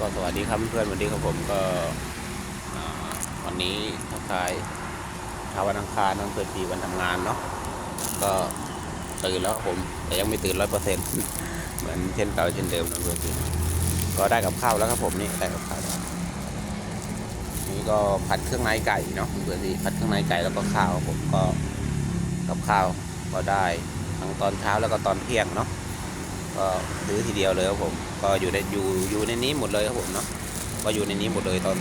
ก็สวัสดีครับเพื่อนวันนี้ครับผมก็วันนี้ทักทายเช้าวันอังคารนั่นเปิดปีวันทำงานเนาะก็ตื่นแล้วครับผมแต่ยังไม่ตื่นร้อยเปอร์เซ็นต์เหมือนเช่นเก่าเช่นเดิมนะเพื่อนพี่ก็ได้กับข้าวแล้วครับผมนี่ได้กับข้าวนี่ก็ผัดเครื่องในไก่เนาะเพื่อนพี่ผัดเครื่องในไก่แล้วก็ข้าวผมก็กับข้าวก็ได้ทั้งตอนเช้าแล้วก็ตอนเที่ยงเนาะ ก็ซื้อทีเดียวเลยครับผม ก็อยู่ในอยู่อยู่ในนี้หมดเลยครับผมเนาะ ก็อยู่ในนี้หมดเลยตอน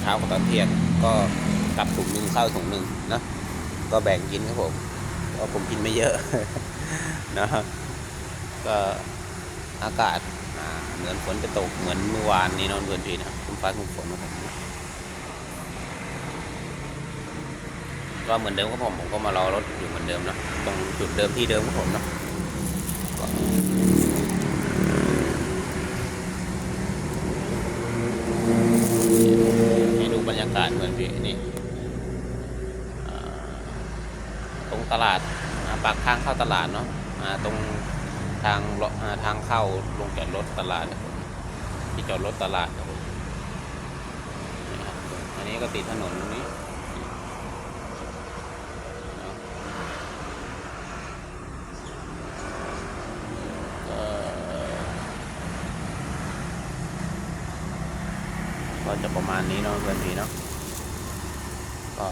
เช้ากับตอนเที่ยง ก็กลับถุงหนึ่งข้าวถุงหนึ่งนะ ก็แบ่งกินครับผมเพราะผมกินไม่เยอะนะฮะก็อากาศเหมือนฝนจะตกเหมือนเมื่อวานนี้นอนเพื่อนพี่นะคุณฟ้าคุณฝนนะครับก็เหมือนเดิมครับผมผมก็มารอรถอยู่เหมือนเดิมนะตรงจุดเดิมที่เดิมครับผมนะก็ ให้ดูบรรยากาศเหมือนพี่นี่ตรงตลาดปากทางเข้าตลาดเนาะตรงทางทางเข้าลงจอดรถตลาดที่จอดรถตลาดครับอันนี้ก็ติดถนนตรงนี้เนาะ ก็จะประมาณนี้เนาะเพื่อนพี่เนาะก็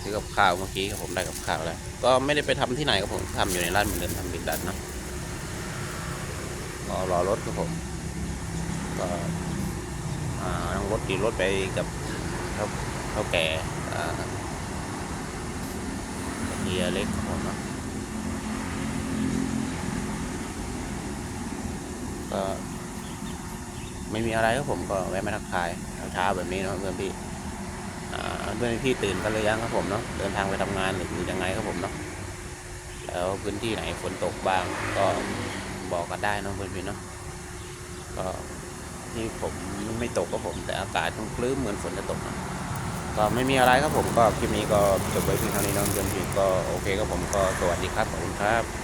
ซื้อกับข้าวเมื่อกี้ครับผมได้กับข้าวแล้ว ก็ไม่ได้ไปทำที่ไหนครับผมทำอยู่ในร้านเหมือนเดิมทำบินดันเนาะก็รอรถครับผม ก็อ่านั่งรถตีรถไปกับเท่าเท่าแก่เฮียเล็กครับผมเนาะก็ ไม่มีอะไรครับผมก็แวะมาทักทายเช้าแบบนี้เนาะเพื่อนพี่เพื่อนพี่ตื่นกันหรือยังครับผมเนาะเดินทางไปทำงานหรือยังไงครับผมเนาะแล้วพื้นที่ไหนฝนตกบ้างก็บอกกันได้เนาะเพื่อนพี่เนาะก็ที่ผมไม่ตกก็ผม แต่อากาศมันคลื้มเหมือนฝนจะตกนะก็ไม่มีอะไรครับผมก็คลิปนี้ก็จบไว้เพียงเท่านี้เนาะเพื่อนพี่ก็โอเคครับผมก็สวัสดีครับขอบคุณครับ